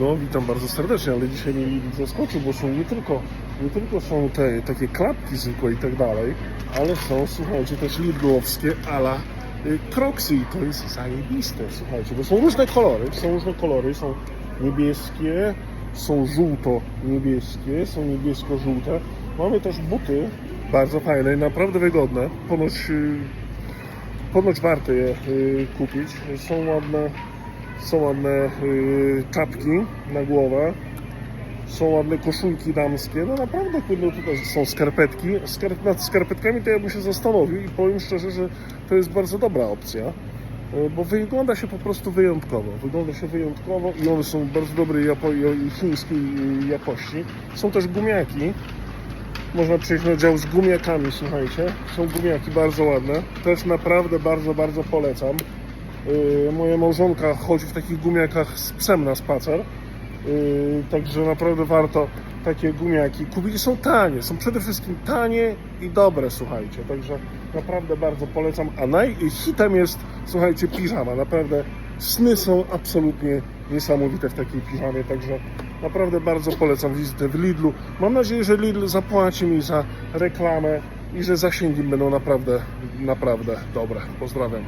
No, witam bardzo serdecznie, ale dzisiaj mnie zaskoczył, bo są nie tylko, nie tylko są te takie klapki zwykłe i tak dalej, ale są, słuchajcie, też Lidlowskie ala y, Crocsy i to jest zajebiste, słuchajcie, bo są różne kolory, są różne kolory, są niebieskie, są żółto-niebieskie, są niebiesko-żółte. Mamy też buty bardzo fajne i naprawdę wygodne, ponoć, y, ponoć warto je y, kupić, są ładne są ładne y, czapki na głowę. Są ładne koszulki damskie. No naprawdę, kurde, tutaj są skarpetki. Skarp, nad skarpetkami to ja bym się zastanowił i powiem szczerze, że to jest bardzo dobra opcja. y, Bo wygląda się po prostu wyjątkowo. Wygląda się wyjątkowo i one są bardzo dobrej japo- chińskiej y, jakości. Są też gumiaki. Można przejść na dział z gumiakami, słuchajcie. Są gumiaki bardzo ładne. Też naprawdę bardzo, bardzo polecam. Yy, moja małżonka chodzi w takich gumiakach z psem na spacer. Yy, także naprawdę warto takie gumiaki kupić. Są tanie, są przede wszystkim tanie i dobre, słuchajcie. Także naprawdę bardzo polecam. A najhitem jest, słuchajcie, piżama. Naprawdę sny są absolutnie niesamowite w takiej piżamie. Także naprawdę bardzo polecam wizytę w Lidlu. Mam nadzieję, że Lidl zapłaci mi za reklamę i że zasięgi będą naprawdę, naprawdę dobre. Pozdrawiam.